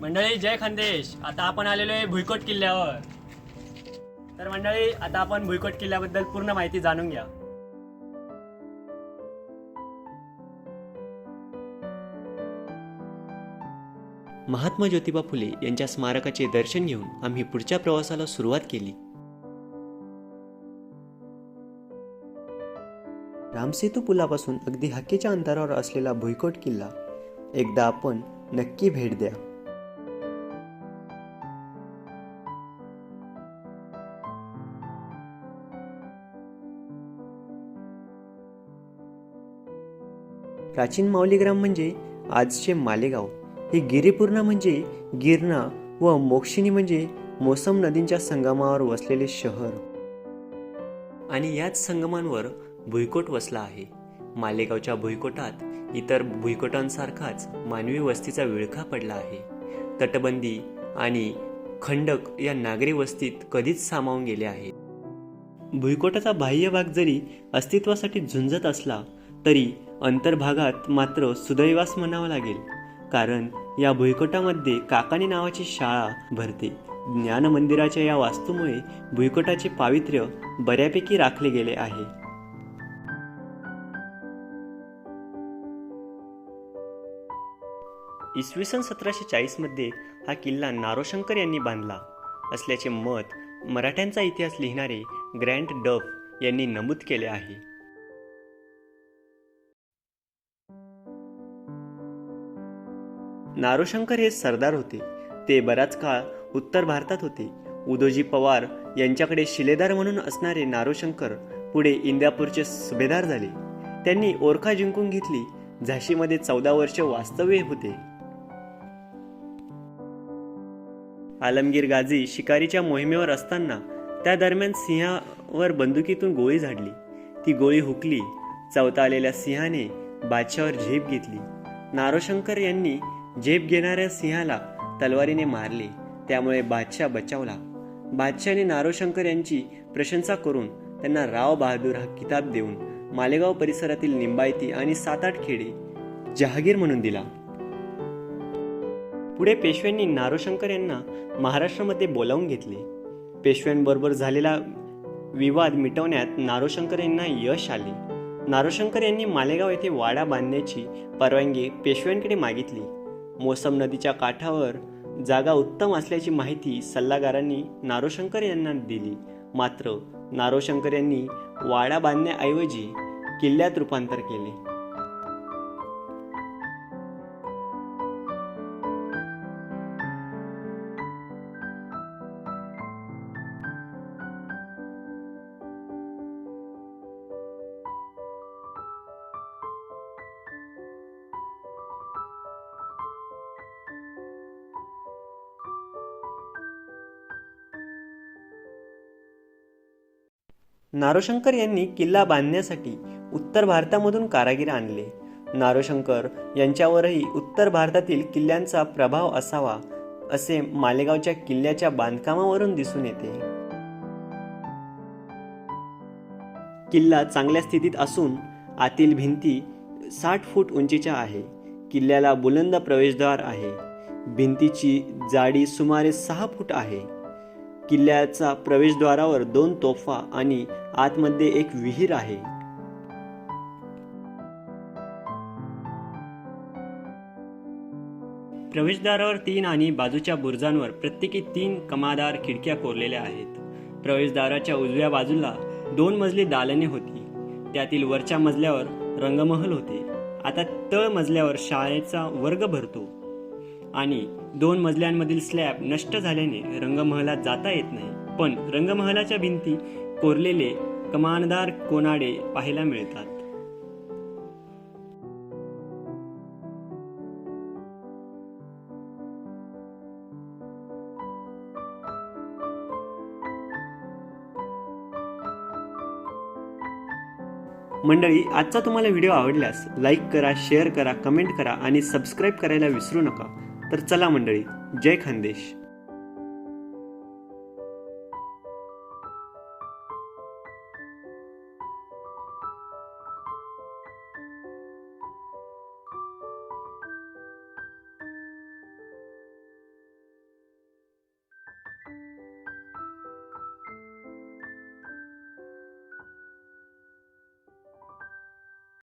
मंडळी जय खानदेश आता आपण आलेलो आहे भुईकोट किल्ल्यावर. तर मंडळी आता आपण भुईकोट किल्ल्याबद्दल पूर्ण माहिती जाणून घ्या. महात्मा ज्योतिबा फुले यांच्या स्मारकाचे दर्शन घेऊन आम्ही पुढच्या प्रवासाला सुरुवात केली. रामसेतू पुलापासून अगदी हक्केच्या अंतरावर असलेला भुईकोट किल्ला एकदा आपण नक्की भेट द्या. प्राचीन माऊलीग्राम म्हणजे आजचे मालेगाव. हे गिरीपूर्णा म्हणजे गिरणा व मोक्षिणी म्हणजे मोसम नदींच्या संगमावर वसलेले शहर. आणि याच संगमांवर भुईकोट वसला आहे. मालेगावच्या भुईकोटात इतर भुईकोटांसारखाच मानवी वस्तीचा विळखा पडला आहे. तटबंदी आणि खंडक या नागरी वस्तीत कधीच सामावून गेले आहे भुईकोटाचा बाह्य भाग जरी अस्तित्वासाठी झुंजत असला तरी अंतर्भागात मात्र सुदैवास म्हणावं लागेल. कारण या भुईकोटामध्ये काकानी नावाची शाळा भरते. ज्ञान मंदिराच्या या वास्तूमुळे भुईकोटाचे पावित्र्य बऱ्यापैकी राखले गेले आहे. इसवी सन सतराशे चाळीसमध्ये हा किल्ला नारोशंकर यांनी बांधला. असल्याचे मत मराठ्यांचा इतिहास लिहिणारे ग्रँड डफ यांनी नमूद केले आहे. नारोशंकर हे सरदार होते. ते बराच काळ उत्तर भारतात होते. उदोजी पवार यांच्याकडे शिलेदार म्हणून असणारे नारोशंकर पुढे इंदापूरचे सुभेदार झाले. त्यांनी ओरखा जिंकून घेतली झाशीमध्ये चौदा वर्ष वास्तव्य होते. आलमगीर गाझी शिकारीच्या मोहिमेवर असताना त्या दरम्यान सिंहावर बंदुकीतून गोळी झाडली. ती गोळी हुकली चौथा आलेल्या सिंहाने बादशावर झेप घेतली. नारोशंकर यांनी झेप घेणाऱ्या सिंहाला तलवारीने मारले त्यामुळे बादशाह बचावला. बादशाहने नारोशंकर यांची प्रशंसा करून त्यांना राव बहादूर हा किताब देऊन मालेगाव परिसरातील निंबायती आणि सात आठ खेडे जहागीर म्हणून दिला. पुढे पेशव्यांनी नारोशंकर यांना महाराष्ट्रामध्ये बोलावून घेतले. पेशव्यांबरोबर झालेला विवाद मिटवण्यात नारोशंकर यांना यश आले. नारोशंकर यांनी मालेगाव येथे वाडा बांधण्याची परवानगी पेशव्यांकडे मागितली. मोसम नदीच्या काठावर जागा उत्तम असल्याची माहिती सल्लागारांनी नारोशंकर यांना दिली. मात्र नारोशंकर यांनी वाडा बांधण्याऐवजी किल्ल्यात रूपांतर केले. नारोशंकर यांनी किल्ला बांधण्यासाठी उत्तर भारतामधून कारागीर आणले. नारोशंकर यांच्यावरही उत्तर भारतातील किल्ल्यांचा प्रभाव असावा असे मालेगावच्या किल्ल्याच्या बांधकामावरून दिसून येते. किल्ला चांगल्या स्थितीत असून आतील भिंती साठ फूट उंचीच्या आहे. किल्ल्याला बुलंद प्रवेशद्वार आहे. भिंतीची जाडी सुमारे सहा फूट आहे. किल्ल्याचा प्रवेशद्वारावर दोन तोफा आणि आतमध्ये एक विहीर आहे. प्रवेशद्वारावर तीन आणि बाजूच्या बुरजांवर प्रत्येकी तीन कमादार खिडक्या कोरलेल्या आहेत. प्रवेशद्वाराच्या उजव्या बाजूला दोन मजली दालने होती. त्यातील वरच्या मजल्यावर रंगमहल होते. आता तळ मजल्यावर शाळेचा वर्ग भरतो. आणि दोन मजल्यांमधील स्लॅब नष्ट झाल्याने रंगमहलात जाता येत नाही. पण रंगमहलाच्या भिंती कोरलेले कमानदार कोनाडे पाहायला मिळतात. मंडळी आजचा तुम्हाला व्हिडिओ आवडल्यास लाईक करा शेअर करा कमेंट करा आणि सबस्क्राईब करायला विसरू नका. तर चला मंडळी जय खानदेश.